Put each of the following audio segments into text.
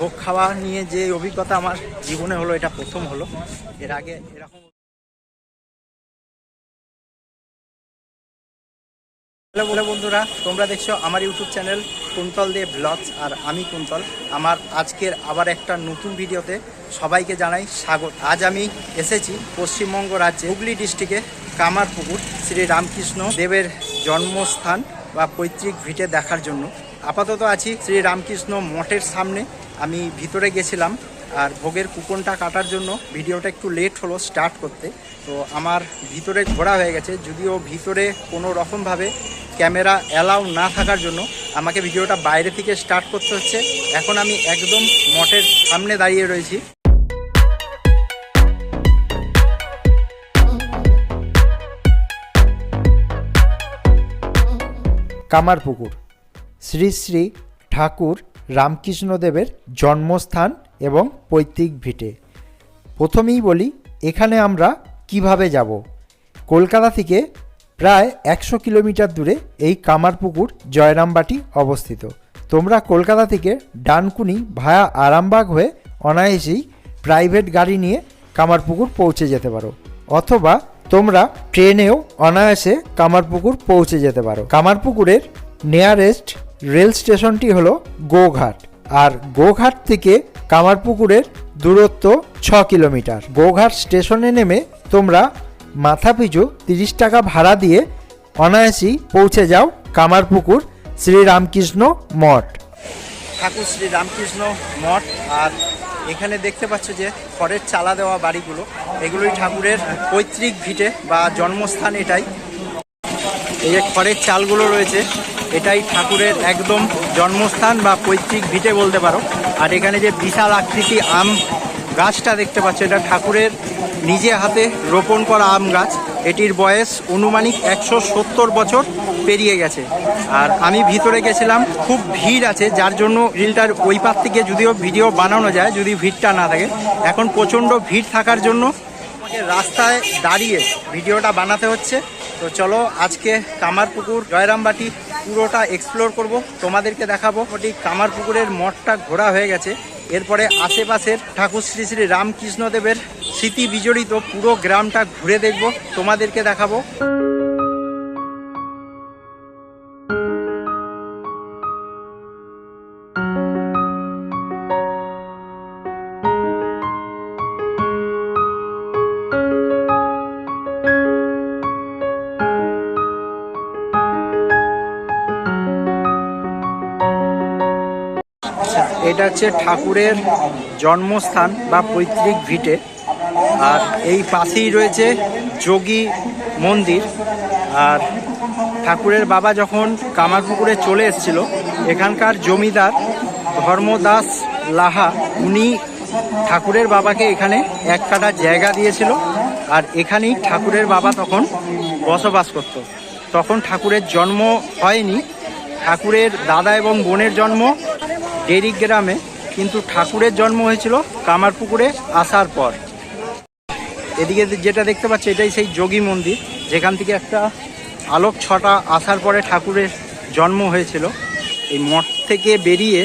ভোগ খাওয়া নিয়ে যে অভিজ্ঞতা আমার জীবনে হলো, এটা প্রথম হলো। এর আগে এরকম হ্যালো বলে বন্ধুরা, তোমরা দেখছ আমার YouTube channel Kuntal De vlogs আর আমি কুন্তল। আমার আজকের আবার একটা নতুন ভিডিওতে সবাইকে জানাই স্বাগত। আজ আমি এসেছি পশ্চিমবঙ্গ রাজ্যে হুগলি ডিস্ট্রিক্টে কামারপুকুর, শ্রী রামকৃষ্ণ দেবের জন্মস্থান বা পৈতৃক ভিটে দেখার জন্য। আপাতত আছি শ্রী রামকৃষ্ণ মঠের সামনে। আমি ভিতরে গেছিলাম আর ভোগের কুপনটা কাটার জন্য ভিডিওটা একটু লেট হলো স্টার্ট করতে। তো আমার ভিতরে ঘোরা হয়ে গেছে, যদিও ভিতরে কোনো রকমভাবে ক্যামেরা অ্যালাউ না থাকার জন্য আমাকে ভিডিওটা বাইরে থেকে স্টার্ট করতে হচ্ছে। এখন আমি একদম মঠের সামনে দাঁড়িয়ে রয়েছি। কামারপুকুর। শ্রী শ্রী ঠাকুর রামকৃষ্ণদেবের জন্মস্থান এবং পৈতৃক ভিটে। প্রথমেই বলি, এখানে আমরা কীভাবে যাব? কলকাতা থেকে প্রায় একশো কিলোমিটার দূরে এই কামারপুকুর জয়রামবাটি অবস্থিত। তোমরা কলকাতা থেকে ডানকুনি ভায়া আরামবাগ হয়ে অনায়াসেই প্রাইভেট গাড়ি নিয়ে কামারপুকুর পৌঁছে যেতে পারো। অথবা তোমরা ট্রেনেও অনায়াসে কামারপুকুর পৌঁছে যেতে পারো। কামারপুকুরের নিয়ারেস্ট রেল স্টেশনটি হলো গোঘাট, আর গোঘাট থেকে কামারপুকুরের দূরত্ব ছ কিলোমিটার। গোঘাট স্টেশনে নেমে তোমরা মাথাপিছু তিরিশ টাকা ভাড়া দিয়ে অনায়াসেই পৌঁছে যাও কামারপুকুর শ্রীরামকৃষ্ণ মঠ। ঠাকুর শ্রী রামকৃষ্ণ মঠ, আর এখানে দেখতে পাচ্ছ যে খড়ের চালা দেওয়া বাড়িগুলো, এগুলোই ঠাকুরের পৈতৃক ভিটে বা জন্মস্থান এটাই। এই যে খড়ের চালগুলো রয়েছে এটাই ঠাকুরের একদম জন্মস্থান বা পৈতৃক ভিটে বলতে পারো। আর এখানে যে বিশাল আকৃতি আম গাছটা দেখতে পাচ্ছ, এটা ঠাকুরের নিজে হাতে রোপণ করা আম গাছ। এটির বয়স অনুমানিক একশো সত্তর বছর পেরিয়ে গেছে। আর আমি ভিতরে গেছিলাম, খুব ভিড় আছে, যার জন্য রিলটার ওই পার থেকে যদিও ভিডিও বানানো যায়, যদি ভিড়টা না থাকে। এখন প্রচণ্ড ভিড় থাকার জন্য আমাকে রাস্তায় দাঁড়িয়ে ভিডিওটা বানাতে হচ্ছে। তো চলো, আজকে কামারপুকুর, জয়রামবাটি পুরোটা এক্সপ্লোর করব। তোমাদেরকে দেখাবো। ওটি কামারপুকুরের মঠটা ঘোরা হয়ে গেছে। এরপরে আশেপাশের ঠাকুর শ্রী শ্রী রামকৃষ্ণদেবের স্মৃতি বিজড়িত পুরো গ্রামটা ঘুরে দেখব। তোমাদেরকে দেখাবো। হচ্ছে ঠাকুরের জন্মস্থান বা পৈতৃক ভিটে। আর এই পাশেই রয়েছে যোগী মন্দির। আর ঠাকুরের বাবা যখন কামারপুকুরে চলে এসেছিল, এখানকার জমিদার ধর্মদাস লাহা, উনি ঠাকুরের বাবাকে এখানে এক কাটা জায়গা দিয়েছিল। আর এখানেই ঠাকুরের বাবা তখন বসবাস করত। তখন ঠাকুরের জন্ম হয়নি। ঠাকুরের দাদা এবং বোনের জন্ম ডেরিক গ্রামে কিন্তু ঠাকুরের জন্ম হয়েছিল কামারপুকুরে আসার পর। এদিকে যেটা দেখতে পাচ্ছি, এটাই সেই যোগী মন্দির, যেখান থেকে একটা আলোক ছটা আসার পরে ঠাকুরের জন্ম হয়েছিল। এই মঠ থেকে বেরিয়ে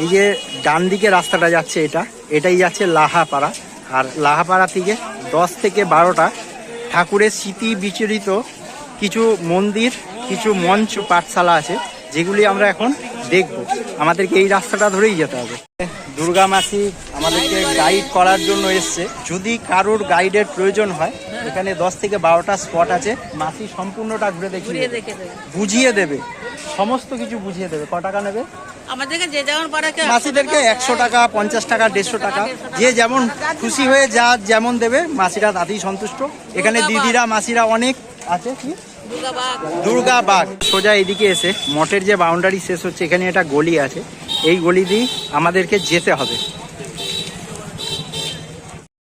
এই যে ডান দিকে রাস্তাটা যাচ্ছে এটা, এটাই যাচ্ছে লাহাপাড়া। আর লাহাপাড়া থেকে দশ থেকে বারোটা ঠাকুরের স্মৃতি বিচরিত কিছু মন্দির, কিছু মঞ্চ, পাঠশালা আছে, যেগুলি আমরা এখন দেখব। আমাদেরকে এই রাস্তাটা ধরেই যেতে হবে। দুর্গা মাসি আমাদেরকে গাইড করার জন্য এসছে। যদি কারোর গাইডের প্রয়োজন হয় এখানে দশ থেকে বারোটা স্পট আছে। মাসি সম্পূর্ণটা ঘুরে দেখিয়ে বুঝিয়ে দেবে। সমস্ত কিছু বুঝিয়ে দেবে। ক টাকা নেবে? আমাদেরকে যে যেমন পারে মাসিদেরকে একশো টাকা পঞ্চাশ টাকা দেড়শো টাকা। যে যেমন খুশি হয়ে যা যেমন দেবে মাসিরা তাতেই সন্তুষ্ট। এখানে দিদিরা মাসিরা অনেক আছে। কি? দুর্গাবাগ। সোজা এদিকে এসে মঠের যে বাউন্ডারি শেষ হচ্ছে এখানে একটা গলি আছে। এই গলি দিয়েই আমাদেরকে যেতে হবে।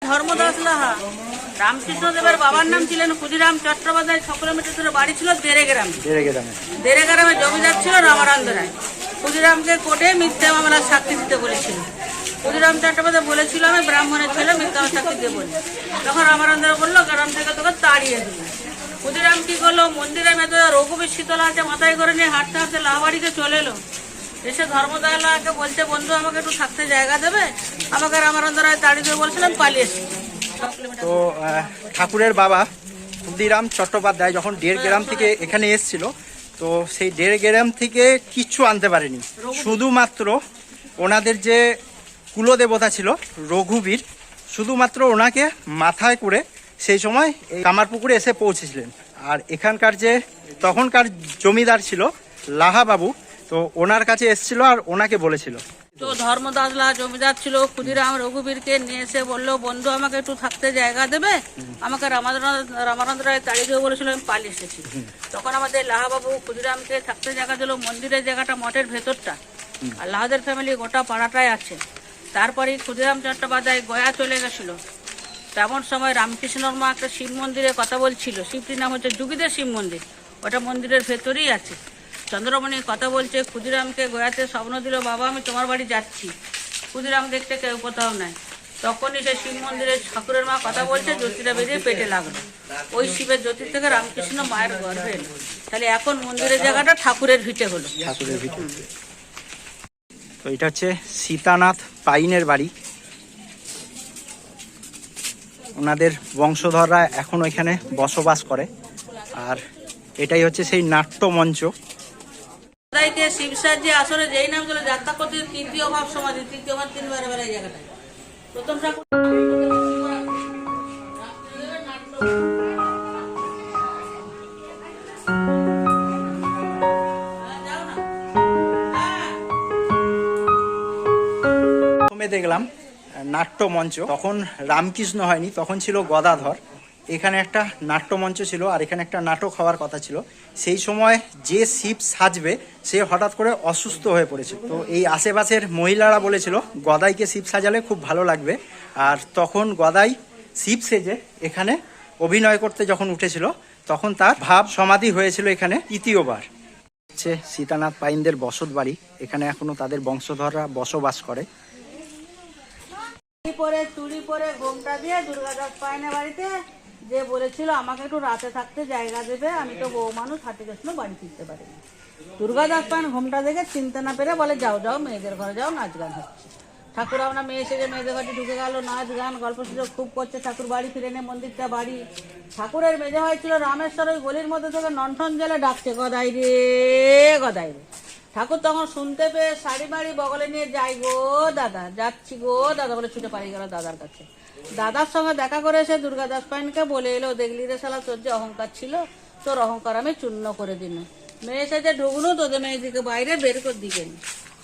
ধর্মদাস লাহা রামকৃষ্ণ দেবের বাবার নাম ছিলেন ক্ষুদিরাম চট্টোপাধ্যায় ছ কিলোমিটার দূরে বাড়ি ছিল দেড়ে গ্রামে। দেড়ে রামানন্দ রায় ক্ষুদিরামকে কোর্টে মিথ্যা মামলার সাক্ষী দিতে বলেছিল। ক্ষুদিরাম চট্টোপাধ্যায় বলেছিল আমি ব্রাহ্মণের ছেলে মিথ্যা সাক্ষী দেবো বলে তখন রামানন্দ বলল গ্রাম থেকে তোকে তাড়িয়ে দিল ক্ষুদিরাম কি করল? মন্দিরের ভেতরে রঘুবীর শীতলা আছে মাথায় করে নিয়ে হাঁটতে হাঁটতে লাহবাড়িতে চলে এলো। এসে ধর্মদয়ালয়কে বলছে বন্ধু আমাকে একটু থাকতে জায়গা দেবে? আমাকে রামানন্দরায় তাড়ি দিয়ে বলছিলাম পালিয়ে কিলোমিটার। তো ঠাকুরের বাবা ক্ষুদিরাম চট্টোপাধ্যায় যখন দেড় গ্রাম থেকে এখানে এসেছিল তো সেই দেড় গ্রাম থেকে কিচ্ছু আনতে পারেনি। শুধুমাত্র ওনাদের যে কুলদেবতা ছিল রঘুবীর শুধুমাত্র ওনাকে মাথায় করে সেই সময় এই কামারপুকুরে এসে পৌঁছেছিলেন। আর এখানকার যে তখনকার জমিদার ছিল লাহাবাবু তো ওনার কাছে এসেছিল আর ওনাকে বলেছিল। তো ধর্মদাসলা জমিদার ছিল ক্ষুদিরাম রঘুবীরকে নিয়ে এসে বলল বন্ধু আমাকে একটু থাকতে জায়গা দেবে? আমাকে রামানন্দ রামানন্দ রায় তাড়ি দিয়ে বলেছিল আমি পালিয়ে এসেছি। তখন আমাদের লাহাবাবু ক্ষুদিরামকে থাকতে জায়গা দিল মন্দিরের জায়গাটা মঠের ভেতরটা। আর লাহাদের ফ্যামিলি গোটা পাড়াটাই আছে। তারপরে ক্ষুদিরাম চট্টোপাধ্যায় গয়া চলে গেছিল। তেমন সময় রামকৃষ্ণর মা একটা শিব মন্দিরে কথা বলছিল। শিবটির নাম হচ্ছে যুগীদের শিব মন্দির। ওটা মন্দিরের ভেতরেই আছে। চন্দ্রমণি কথা বলছে, ক্ষুদিরামকে গয়াতে স্বপ্ন দিল, বাবা, আমি তোমার বাড়ি যাচ্ছি। ক্ষুদিরাম দেখতে কেউ কোথাও নাই। তখনই সে শিব মন্দিরে ঠাকুরের মা কথা বলছে, জ্যোতিটা বেরিয়ে পেটে লাগল। ওই শিবের জ্যোতি থেকে রামকৃষ্ণ মায়ের গর্ভে এলো। তাহলে এখন মন্দিরের জায়গাটা ঠাকুরের ভিটে হলো। ঠাকুরের তো এটা হচ্ছে সীতানাথ পাইনের বাড়ি। ওনাদের বংশধররা এখন এখানে বসবাস করে। আর এটাই হচ্ছে সেই নাট্য মঞ্চ শিবসার যে আসলে যেই নাম যাত্রা করতে তৃতীয় ভাব সমাধি তৃতীয় ভাব তিনবার বেলা এই জায়গাটায়। প্রথম ঠাকুর যাও না প্রথমে দেখলাম নাট্য মঞ্চ তখন রামকৃষ্ণ হয়নি, তখন ছিল গদাধর। এখানে একটা নাট্যমঞ্চ ছিল আর এখানে একটা নাটক হওয়ার কথা ছিল। সেই সময় যে শিব সাজবে, সে হঠাৎ করে অসুস্থ হয়ে পড়েছে। তো এই আশেপাশের মহিলারা বলেছিল, গদাইকে শিব সাজালে খুব ভালো লাগবে। আর তখন গদাই শিব সেজে এখানে অভিনয় করতে যখন উঠেছিল, তখন তার ভাব সমাধি হয়েছিল এখানে তৃতীয়বার। হচ্ছে সীতানাথ পাইনদের বসত বাড়ি এখানে এখনও তাদের বংশধররা বসবাস করে। পরে চুড়ি পরে ঘোমটা দিয়ে দুর্গাদাস পায়না বাড়িতে যে বলেছিল, আমাকে একটু রাতে থাকতে জায়গা দেবে, আমি তো বউ মানুষ হাতে গেছিল বাড়ি ফিরতে পারিনি দুর্গাদাস পায়ন ঘোমটা দেখে চিনতে না পেরে বলে, যাও যাও, মেয়েদের ঘরে যাও, নাচ গান হচ্ছে। ঠাকুর আমরা মেয়ে এসে মেয়েদের ঘরে ঢুকে গেল, নাচ গান, গল্প সুযোগ খুব করছে, ঠাকুর বাড়ি ফিরে নে মন্দিরটা বাড়ি। ঠাকুরের মেজে হয়েছিল রামেশ্বর, ওই গলির মধ্যে থেকে নন্ঠন জেলে ডাকছে, গদাই রে গদাই রে। ঠাকুর তখন শুনতে পেয়ে শাড়ি বাড়ি বগলে নিয়ে যাই গো দাদা যাচ্ছি গো দাদা বলে ছুটে পালিয়ে গেল দাদার কাছে। দাদার সঙ্গে দেখা করে এসে দুর্গা দাস পাইনকে বলে এলো দেখলি রে শালা তোর যে অহংকার ছিল তোর অহংকার আমি চূর্ণ করে দিন মেয়ে যে ঢুকলো তোদের মেয়েদিকে বাইরে বের করে দিকেন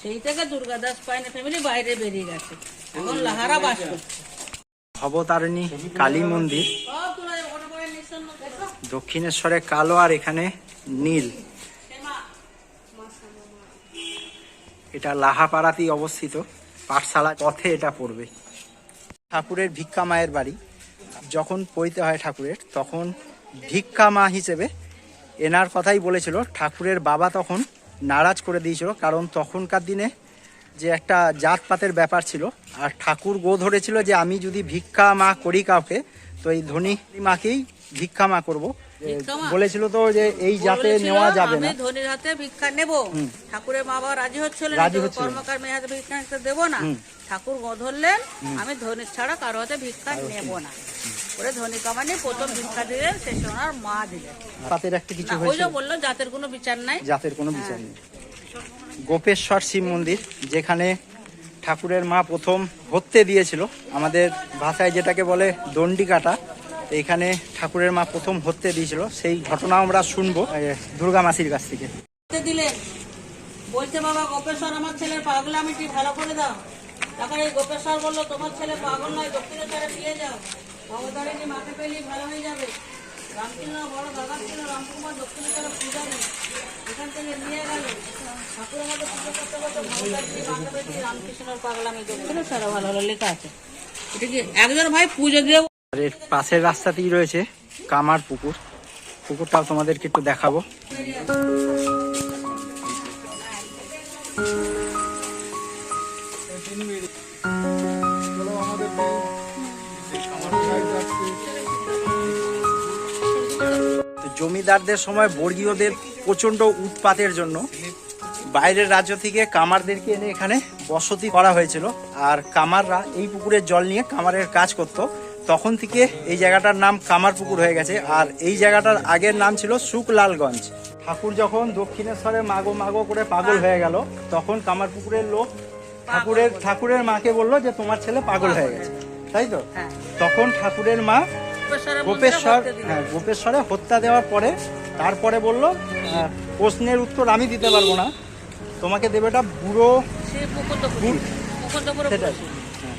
সেই থেকে দুর্গা দাস পাইনের ফ্যামিলি বাইরে বেরিয়ে গেছে। এখন লাহারা বাস করছে। ভবতারিণী কালী মন্দির। দক্ষিণেশ্বরে কালো আর এখানে নীল। এটা লাহাপাড়াতেই অবস্থিত। পাঠশালা পথে এটা পড়বে। ঠাকুরের ভিক্ষা মায়ের বাড়ি। যখন পড়িতে হয় ঠাকুরের, তখন ভিক্ষা মা হিসেবে এনার কথাই বলেছিল, ঠাকুরের বাবা তখন নারাজ করে দিয়েছিল, কারণ তখনকার দিনে যে একটা জাতপাতের ব্যাপার ছিল, আর ঠাকুর গো ধরেছিল যে আমি যদি ভিক্ষা মা করি কাউকে, তো এই ধনী মাকেই ভিক্ষা মা করব? বলেছিল তো যে এই জাতে নেওয়া যাবে না। আমি ধনির হাতে ভিক্ষা নেব। ঠাকুরের মা বাবা রাজি হচ্ছিল না রাজি হচ্ছিল। কর্মকার মেয়ে হাতে ভিক্ষা নিতে দেবো না। ঠাকুর গো ধরলেন আমি ধনির ছাড়া কারও হাতে ভিক্ষা নেব না। ওরে ধনী কামানি প্রথম ভিক্ষা দিলেন শেষে ওনার মা দিলেন। পাতের একটা কিছু না, ওই হয়েছে যে বলল জাতের কোনো বিচার নাই। জাতের কোনো বিচার নেই। গোপেশ্বর শিব মন্দির যেখানে ঠাকুরের মা প্রথম হত্যে দিয়েছিল। আমাদের ভাষায় যেটাকে বলে দণ্ডি কাটা তো এখানে ঠাকুরের মা প্রথম হত্যে দিয়েছিল সেই ঘটনা আমরা শুনব দুর্গা মাসির কাছ থেকে। দিলেন বলছে বাবা গোপেশ্বর আমার ছেলের পাগলামিটি ভালো করে দাও। তখন এই গোপেশ্বর বলল তোমার ছেলে পাগল নয় দক্ষিণেশ্বরে নিয়ে যাও। মাকে পেলেই ভালো হয়ে যাবে। রামকৃষ্ণ বড় দাদা ছিল রামকুমার দক্ষিণেশ্বরে পূজা নেই। এখান থেকে নিয়ে গেল। ঠাকুরের মধ্যে পুজো করতে করতে ভবতারিণী মাকে পেলি রামকৃষ্ণের পাগলামি দক্ষিণেশ্বরে ভালো হলো লেখা আছে। এটা কি একজন ভাই পুজো দিয়ে এর পাশের রাস্তাতেই রয়েছে কামার পুকুর। পুকুরটাও তোমাদেরকে একটু দেখাবো। জমিদারদের সময় বর্গীয়দের প্রচণ্ড উৎপাতের জন্য বাইরের রাজ্য থেকে কামারদেরকে এনে এখানে বসতি করা হয়েছিল। আর কামাররা এই পুকুরের জল নিয়ে কামারের কাজ করত। তখন থেকে এই জায়গাটার নাম কামার পুকুর হয়ে গেছে। আর এই জায়গাটার আগের নাম ছিল সুকলালগঞ্জ। ঠাকুর যখন দক্ষিণেশ্বরে মাগো মাগো করে পাগল হয়ে গেল তখন কামার পুকুরের লোক ঠাকুরের ঠাকুরের মাকে বলল যে তোমার ছেলে পাগল হয়ে গেছে। তাই তো? হ্যাঁ। তখন ঠাকুরের মা গোপেশ্বর। হ্যাঁ গোপেশ্বরে হত্যা দেওয়ার পরে তারপরে বলল প্রশ্নের উত্তর আমি দিতে পারব না। তোমাকে দেবে এটা বুড়ো সেটাই।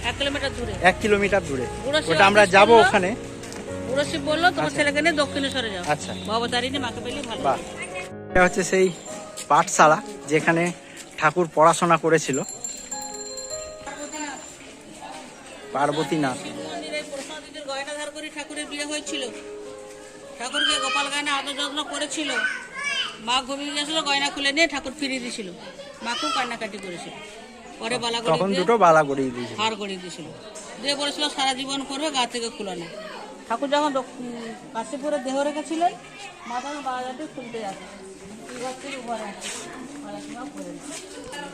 এক কিলোমিটার দূরে। এক কিলোমিটার দূরে। ওটা আমরা যাব ওখানে। বুড়ো শিব বলল তোমার ছেলেকে নিয়ে দক্ষিণেশ্বরে যাও। আচ্ছা। ভবতারিণী মাকে পেলে ভালো। বাহ। এটা হচ্ছে সেই পাঠশালা যেখানে ঠাকুর পড়াশোনা করেছিল। পার্বতী নাথ। মন্দিরে গয়না ধার করে ঠাকুরের বিয়ে হয়েছিল। ঠাকুরকে গোপাল গায়না আদর যত্ন করেছিল। মা ঘুমিয়ে গেছিল গয়না খুলে নিয়ে ঠাকুর ফিরিয়ে দিয়েছিল। মা খুব কান্নাকাটি করেছিল। পরে বালা তখন দুটো বালা করিয়ে দিয়েছে হার করে দিয়েছিল। দিয়ে বলেছিল সারা জীবন করবে গা থেকে খুলে না। ঠাকুর যখন কাশীপুরে দেহ রেখেছিলেন বাজারটি খুলতে যাচ্ছে।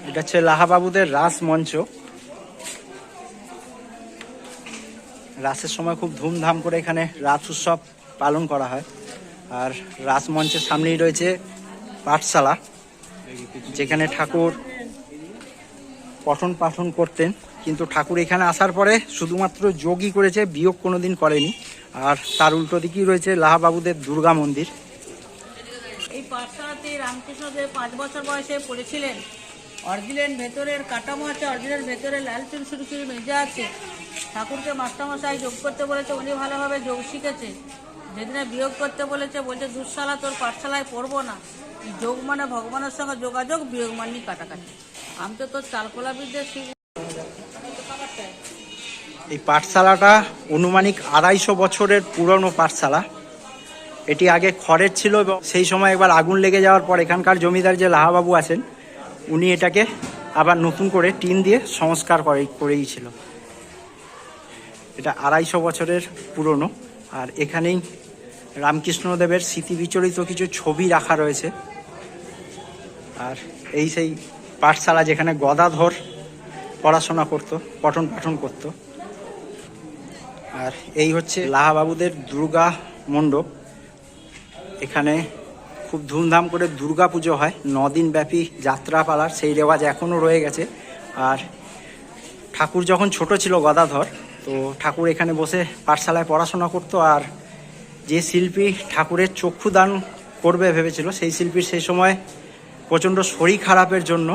এটা হচ্ছে লাহাবাবুদের রাস মঞ্চ। রাসের সময় খুব ধুমধাম করে এখানে রাস উৎসব পালন করা হয়। আর রাস মঞ্চের সামনেই রয়েছে পাঠশালা যেখানে ঠাকুর পঠন পাঠন করতেন। কিন্তু ঠাকুর এখানে আসার পরে শুধুমাত্র যোগই করেছে, বিয়োগ কোনোদিন করেনি। আর তার উল্টো দিকেই রয়েছে লাহাবাবুদের দুর্গা মন্দির। এই পাঠশালাতে রামকৃষ্ণদেব পাঁচ বছর বয়সে পড়েছিলেন। অরিজিনাল ভেতরের কাঠামো আছে অরিজিনাল ভেতরে লাল চুন শুরু শুরু মেজা আছে। ঠাকুরকে মাস্টারমশাই যোগ করতে বলেছে, উনি ভালোভাবে যোগ শিখেছে। যেদিনে বিয়োগ করতে বলেছে, বলছে দুঃশালা তোর পাঠশালায় পড়ব না। যোগ মানে ভগবানের সঙ্গে যোগাযোগ, বিয়োগ মানে কাটাকাটি। এই পাঠশালাটা অনুমানিক আড়াইশো বছরের পুরনো পাঠশালা। এটি আগে খড়ের ছিল এবং সেই সময় একবার আগুন লেগে যাওয়ার পর এখানকার জমিদার যে লাহাবাবু আছেন, উনি এটাকে আবার নতুন করে টিন দিয়ে সংস্কার করে করেই ছিল। এটা আড়াইশো বছরের পুরনো। আর এখানেই রামকৃষ্ণদেবের স্মৃতি বিচরিত কিছু ছবি রাখা রয়েছে। আর এই সেই পাঠশালা যেখানে গদাধর পড়াশোনা করতো, পঠন পাঠন করতো। আর এই হচ্ছে লাহাবাবুদের দুর্গা মণ্ডপ। এখানে খুব ধুমধাম করে দুর্গা পুজো হয়। দিন ব্যাপী যাত্রা পালার সেই রেওয়াজ এখনও রয়ে গেছে। আর ঠাকুর যখন ছোট ছিল গদাধর, তো ঠাকুর এখানে বসে পাঠশালায় পড়াশোনা করতো। আর যে শিল্পী ঠাকুরের চক্ষু দান করবে ভেবেছিল, সেই শিল্পীর সেই সময় প্রচণ্ড শরীর খারাপের জন্য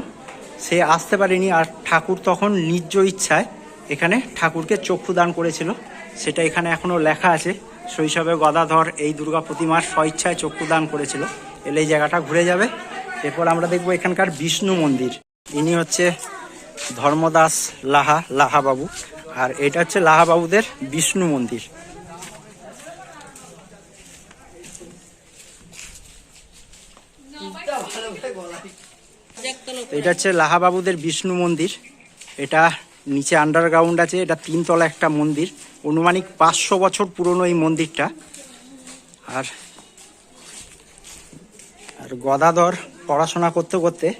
সে আসতে পারেনি আর ঠাকুর তখন নিজ ইচ্ছায় এখানে ঠাকুরকে চক্ষু দান করেছিল। সেটা এখানে এখনও লেখা আছে। শৈশবে গদাধর এই দুর্গা প্রতিমার স্বইচ্ছায় চক্ষু দান করেছিল। এলে এই জায়গাটা ঘুরে যাবে। এরপর আমরা দেখব এখানকার বিষ্ণু মন্দির। ইনি হচ্ছে ধর্মদাস লাহা, লাহাবাবু। আর এটা হচ্ছে লাহাবাবুদের বিষ্ণু মন্দির একতলা তো এটা হচ্ছে লাহাবাবুদের বিষ্ণু মন্দির। এটা নিচে আন্ডারগ্রাউন্ড আছে, এটা তিনতলা একটা মন্দির। অনুমানিক পাঁচশো বছর পুরনো এই মন্দিরটা। আর আর গদাধর পড়াশোনা করতে করতে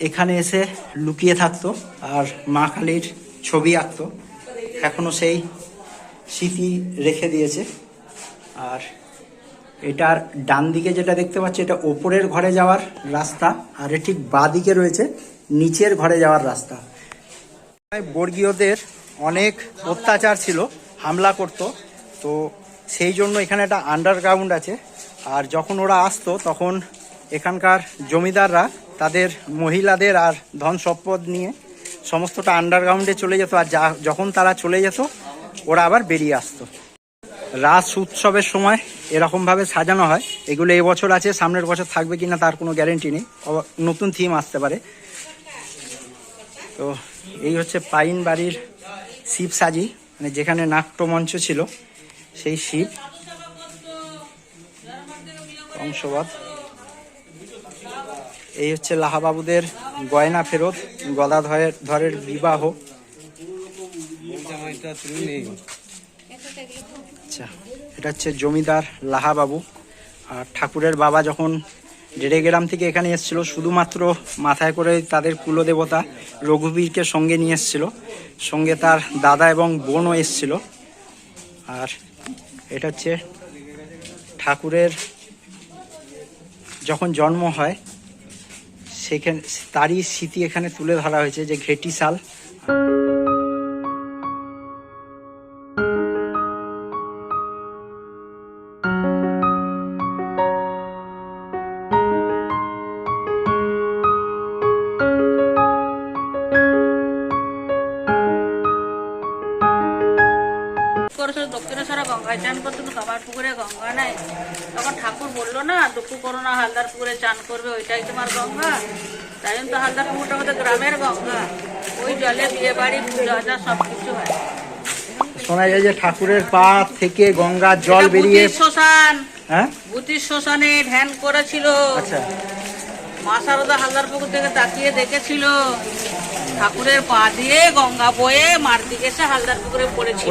এখানে এসে লুকিয়ে থাকতো আর মা কালীর ছবি আঁকতো। এখনও সেই স্মৃতি রেখে দিয়েছে। আর এটার ডান দিকে যেটা দেখতে পাচ্ছি, এটা ওপরের ঘরে যাওয়ার রাস্তা, আর এর ঠিক বাঁ দিকে রয়েছে নিচের ঘরে যাওয়ার রাস্তা। বর্গীয়দের অনেক অত্যাচার ছিল, হামলা করত, তো সেই জন্য এখানে একটা আন্ডারগ্রাউন্ড আছে, আর যখন ওরা আসতো, তখন এখানকার জমিদাররা তাদের মহিলাদের আর ধন সম্পদ নিয়ে সমস্তটা আন্ডারগ্রাউন্ডে চলে যেত, আর যা যখন তারা চলে যেত, ওরা আবার বেরিয়ে আসতো। রাস উৎসবের সময় এরকমভাবে সাজানো হয়। এগুলো এবছর আছে সামনের বছর থাকবে কিনা তার কোনো গ্যারেন্টি নেই। নতুন থিম আসতে পারে। তো এই হচ্ছে পাইন বাড়ির শিব সাজি মানে যেখানে নাট্যমঞ্চ ছিল সেই শিব। অংশবাদ এই হচ্ছে লাহাবাবুদের গয়না ফেরত গদাধরের ধরের বিবাহ। এটা হচ্ছে জমিদার লাহাবাবু। আর ঠাকুরের বাবা যখন ডেড়ে গ্রাম থেকে এখানে এসেছিল, শুধুমাত্র মাথায় করে তাদের কুলদেবতা রঘুবীরকে সঙ্গে নিয়ে এসেছিল। সঙ্গে তার দাদা এবং বোনও এসেছিল। আর এটা হচ্ছে ঠাকুরের যখন জন্ম হয়, সেখানে তারই স্মৃতি এখানে তুলে ধরা হয়েছে যে ঘেটি সাল গঙ্গায় চান করতো তো কামার পুকুরে গঙ্গা নাই। তখন ঠাকুর বলল না দুঃখ করো না হালদার পুকুরে চান করবে ওইটাই তোমার গঙ্গা। তাই জন্য তো হালদার পুকুরটা আমাদের গ্রামের গঙ্গা। ওই জলে বিয়ে বাড়ি পূজা আজা সব কিছু হয়। শোনা যায় যে ঠাকুরের পা থেকে গঙ্গার জল বেরিয়ে শ্মশান। হ্যাঁ? শ্মশানে ধ্যান করেছিল। আচ্ছা। মা শারদা হালদার পুকুর থেকে তাকিয়ে দেখেছিল। ঠাকুরের পা দিয়ে গঙ্গা বয়ে মার দিকে এসে হালদার পুকুরে পড়েছিল।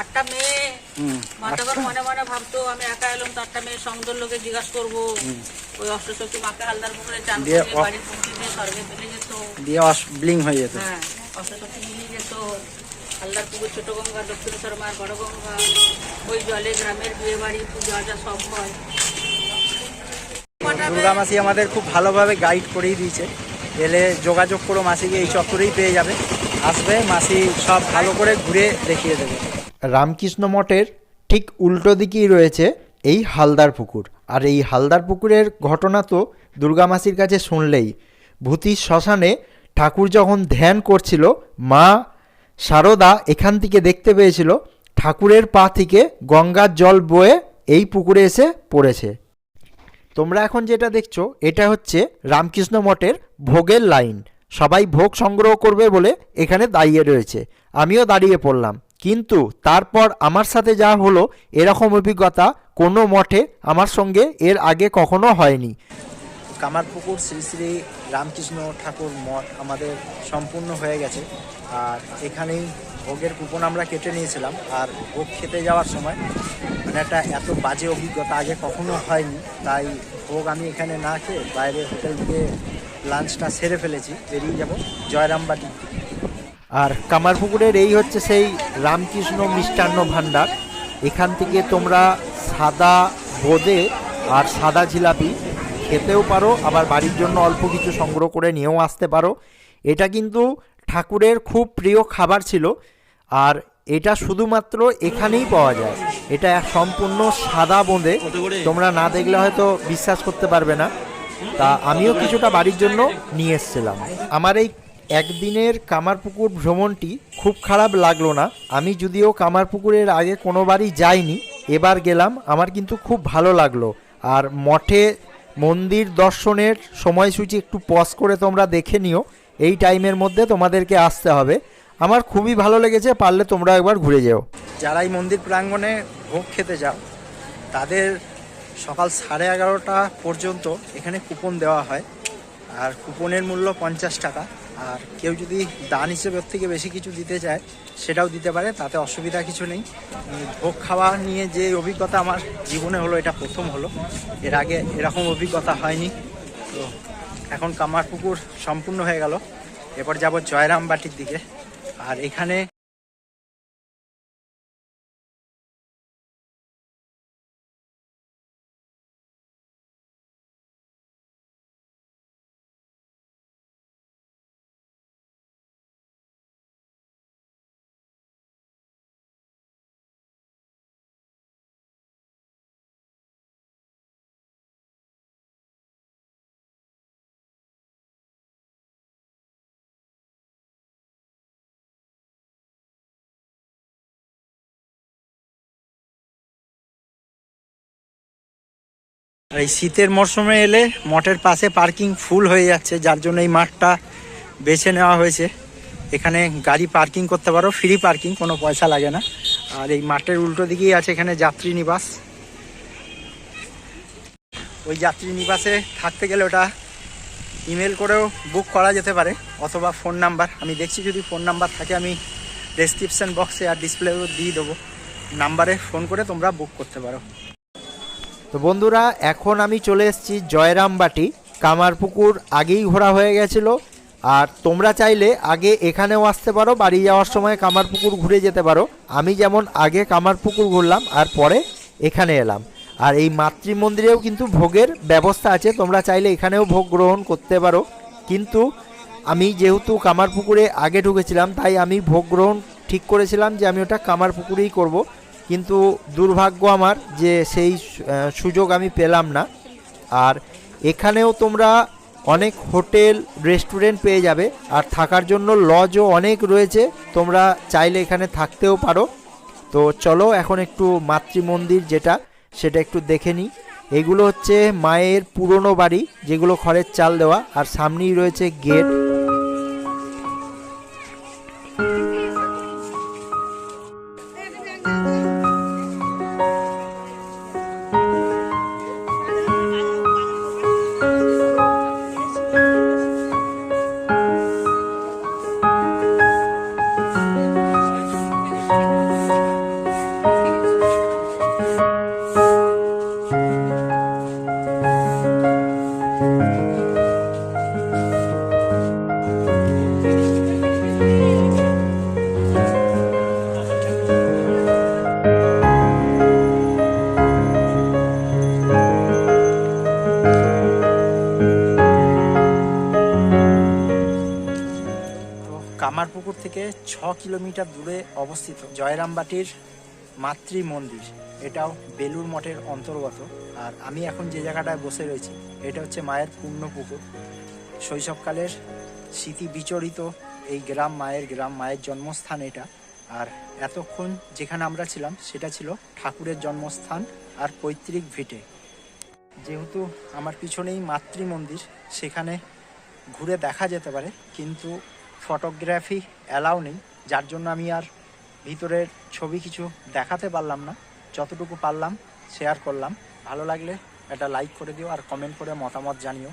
আটটা মেয়ে। হুম মা তখন মনে মনে ভাবতো আমি একা এলাম তো একটা মেয়ে সমুদ্র লোকে জিজ্ঞাসা করব। ওই অষ্টশক্তি মাকে হালদার পুকুরে চান দিয়ে বাড়ির পুকুরে দিয়ে স্বর্গে ফেলে যেত। দিয়ে ব্লিং হয়ে যেত। হ্যাঁ অষ্টশক্তি মিলিয়ে যেত। হালদার পুকুর ছোট গঙ্গা দক্ষিণেশ্বর মায়ের বড় গঙ্গা। ওই জলে গ্রামের বিয়ে বাড়ি পূজা আজা সব হয়। দুর্গা মাসি আমাদের খুব ভালোভাবে গাইড করেই দিয়েছে। এলে যোগাযোগ করো মাসিকে এই চত্বরেই পেয়ে যাবে। আসবে মাসি সব ভালো করে ঘুরে দেখিয়ে দেবে। রামকৃষ্ণ মঠের ঠিক উল্টো দিকেই রয়েছে এই হালদার পুকুর। আর এই হালদার পুকুরের ঘটনা তো দুর্গামাসির কাছে শুনলেই। ভূতির শ্মশানে ঠাকুর যখন ধ্যান করছিল, মা সারদা এখান থেকে দেখতে পেয়েছিল, ঠাকুরের পা থেকে গঙ্গার জল বয়ে এই পুকুরে এসে পড়েছে। তোমরা এখন যেটা দেখছ, এটা হচ্ছে রামকৃষ্ণ মঠের ভোগের লাইন। সবাই ভোগ সংগ্রহ করবে বলে এখানে দাঁড়িয়ে রয়েছে। আমিও দাঁড়িয়ে পড়লাম। কিন্তু তারপর আমার সাথে যা হলো, এরকম অভিজ্ঞতা কোনো মঠে আমার সঙ্গে এর আগে কখনো হয়নি। কামারপুকুর শ্রী শ্রী রামকৃষ্ণ ঠাকুর মঠ আমাদের সম্পূর্ণ হয়ে গেছে। আর এখানেই ভোগের কুপন আমরা কেটে নিয়েছিলাম। আর ভোগ খেতে যাওয়ার সময় মানে একটা এত বাজে অভিজ্ঞতা আগে কখনো হয়নি। তাই ভোগ আমি এখানে না খেয়ে বাইরে হোটেল থেকে লাঞ্চটা সেরে ফেলেছি। বেরিয়ে যাব জয়রামবাটি আর কামারপুকুরের এই হচ্ছে সেই রামকৃষ্ণ মিষ্টান্ন ভাণ্ডার। এখান থেকে তোমরা সাদা বোঁদে আর সাদা জিলাপি খেতেও পারো, আবার বাড়ির জন্য অল্প কিছু সংগ্রহ করে নিয়েও আসতে পারো। এটা কিন্তু ঠাকুরের খুব প্রিয় খাবার ছিল, আর এটা শুধুমাত্র এখানেই পাওয়া যায়। এটা এক সম্পূর্ণ সাদা বোঁদে, তোমরা না দেখলে হয়তো বিশ্বাস করতে পারবে না। তা আমিও কিছুটা বাড়ির জন্য নিয়ে এসেছিলাম। আমার এই একদিনের কামারপুকুর ভ্রমণটি খুব খারাপ লাগল না। আমি যদিও কামারপুকুরের আগে কোনোবারই যাইনি, এবার গেলাম, আমার কিন্তু খুব ভালো লাগল। আর মঠে মন্দির দর্শনের সময়সূচি একটু পজ করে তোমরা দেখে নিও, এই টাইমের মধ্যে তোমাদেরকে আসতে হবে। আমার খুবই ভালো লেগেছে, পারলে তোমরা একবার ঘুরে যাও। যারা এই মন্দির প্রাঙ্গণে ভোগ খেতে যাও, তাদের সকাল সাড়ে এগারোটা পর্যন্ত এখানে কুপন দেওয়া হয়। আর কুপনের মূল্য পঞ্চাশ টাকা। আর কেউ যদি দান হিসেবে ওর থেকে বেশি কিছু দিতে চায়, সেটাও দিতে পারে, তাতে অসুবিধা কিছু নেই। ভোগ খাওয়া নিয়ে যে অভিজ্ঞতা আমার জীবনে হলো, এটা প্রথম হলো। এর আগে এরকম অভিজ্ঞতা হয়নি। তো এখন কামারপুকুর সম্পূর্ণ হয়ে গেল। এরপর যাব জয়রামবাটির দিকে। আর এখানে এই শীতের মরশুমে এলে মঠের পাশে পার্কিং ফুল হয়ে যাচ্ছে, যার জন্য এই মাঠটা বেছে নেওয়া হয়েছে। এখানে গাড়ি পার্কিং করতে পারো, ফ্রি পার্কিং, কোনো পয়সা লাগে না। আর এই মাঠের উল্টো দিকেই আছে এখানে যাত্রী নিবাস। ওই যাত্রী নিবাসে থাকতে গেলে ওটা ইমেল করেও বুক করা যেতে পারে, অথবা ফোন নাম্বার। আমি দেখছি যদি ফোন নাম্বার থাকে, আমি ডেসক্রিপশন বক্সে আর ডিসপ্লেও দিয়ে দেবো। নাম্বারে ফোন করে তোমরা বুক করতে পারো। তো বন্ধুরা, এখন আমি চলে এসেছি জয়রামবাটি। কামারপুকুর আগেই ঘোরা হয়ে গেছিল। আর তোমরা চাইলে আগে এখানেও আসতে পারো, বাড়ি যাওয়ার সময় কামারপুকুর ঘুরে যেতে পারো। আমি যেমন আগে কামারপুকুর ঘুরলাম, আর পরে এখানে এলাম। আর এই মাতৃ মন্দিরেও কিন্তু ভোগের ব্যবস্থা আছে, তোমরা চাইলে এখানেও ভোগ গ্রহণ করতে পারো। কিন্তু আমি যেহেতু কামারপুকুরে আগে ঢুকেছিলাম, তাই আমি ভোগ গ্রহণ ঠিক করেছিলাম যে আমি ওটা কামারপুকুরেই করব। কিন্তু দুর্ভাগ্য আমার যে সেই সুযোগ আমি পেলাম না। আর এখানেও তোমরা অনেক হোটেল, রেস্টুরেন্ট পেয়ে যাবে। আর থাকার জন্য লজও অনেক রয়েছে। তোমরা চাইলে এখানে থাকতেও পারো। তো চলো এখন একটু মাতৃ মন্দির যেটা, সেটা একটু দেখে নিই। এগুলো হচ্ছে মায়ের পুরনো বাড়ি, যেগুলো খড়ের চাল দেওয়া। আর সামনেই রয়েছে গেট। ছ কিলোমিটার দূরে অবস্থিত জয়রামবাটির মাতৃ মন্দির এটাও বেলুর মঠের অন্তর্গত। আর আমি এখন যে জায়গাটায় বসে রয়েছি, এটা হচ্ছে মায়ের পুণ্যপুকুর। শৈশবকালের স্মৃতি বিচরিত এই গ্রাম, মায়ের গ্রাম, মায়ের জন্মস্থান এটা। আর এতক্ষণ যেখানে আমরা ছিলাম, সেটা ছিল ঠাকুরের জন্মস্থান আর পৈতৃক ভিটে। যেহেতু আমার পিছনেই মাতৃ মন্দির সেখানে ঘুরে দেখা যেতে পারে, কিন্তু ফটোগ্রাফি অ্যালাউ নেই, যার জন্য আমি আর ভিতরের ছবি কিছু দেখাতে পারলাম না। যতটুকু পারলাম শেয়ার করলাম। ভালো লাগলে একটা লাইক করে দিও আর কমেন্ট করে মতামত জানিও।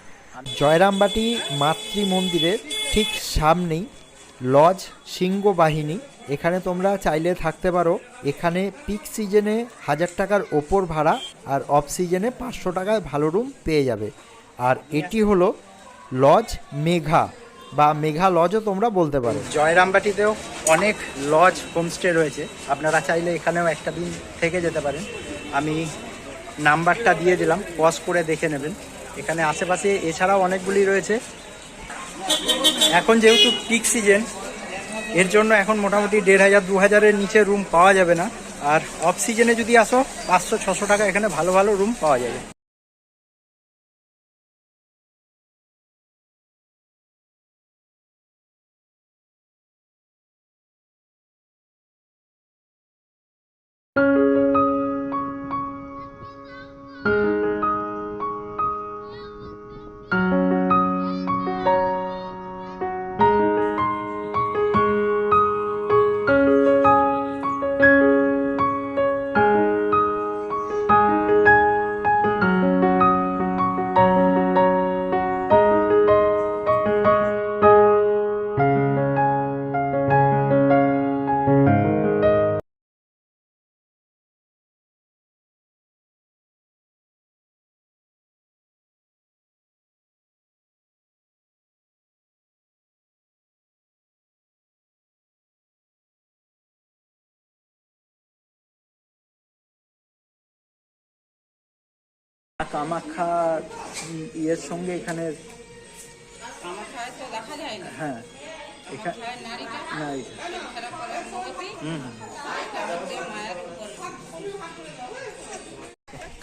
জয়রামবাটি মাতৃ মন্দিরের ঠিক সামনেই লজ সিংহ বাহিনী এখানে তোমরা চাইলে থাকতে পারো। এখানে পিক সিজনে হাজার টাকার ওপর ভাড়া আর অফ সিজনে পাঁচশো টাকায় ভালো রুম পেয়ে যাবে। আর এটি হলো লজ মেঘা। বা মেঘা লজও তোমরা বলতে পারো। জয়রামবাটিতেও অনেক লজ হোমস্টে রয়েছে। আপনারা চাইলে এখানেও একটা দিন থেকে যেতে পারেন। আমি নাম্বারটা দিয়ে দিলাম পজ করে দেখে নেবেন। এখানে আশেপাশে এছাড়াও অনেকগুলি রয়েছে। এখন যেহেতু পিক সিজন এর জন্য এখন মোটামুটি দেড় হাজার, দু হাজারের নিচে রুম পাওয়া যাবে না। আর অফ সিজনে যদি আসো, পাঁচশো, ছশো টাকা এখানে ভালো ভালো রুম পাওয়া যাবে। কামাখ্যা ইয়ের সঙ্গে এখানে হ্যাঁ এখানে।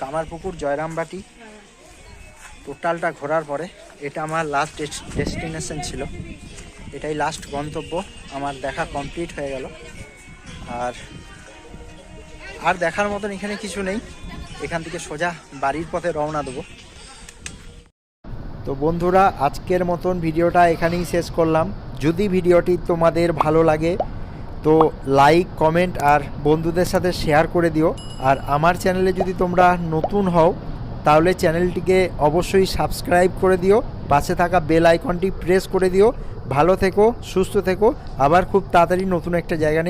কামারপুকুর জয়রামবাটি। টোটালটা ঘোরার পরে এটা আমার লাস্ট ডেস্টিনেশন ছিল। এটাই লাস্ট গন্তব্য। আমার দেখা কমপ্লিট হয়ে গেল। আর আর দেখার মতন এখানে কিছু নেই। এখান থেকে সোজা বাড়ির পথে রওনা দেবো। তো বন্ধুরা, আজকের মতন ভিডিওটা এখানেই শেষ করলাম। যদি ভিডিওটি তোমাদের ভালো লাগে, তো লাইক, কমেন্ট আর বন্ধুদের সাথে শেয়ার করে দিও। আর আমার চ্যানেলে যদি তোমরা নতুন হও, তাহলে চ্যানেলটিকে অবশ্যই সাবস্ক্রাইব করে দিও। পাশে থাকা বেল আইকনটি প্রেস করে দিও। ভালো থেকো, সুস্থ থেকো। আবার খুব তাড়াতাড়ি নতুন একটা জায়গা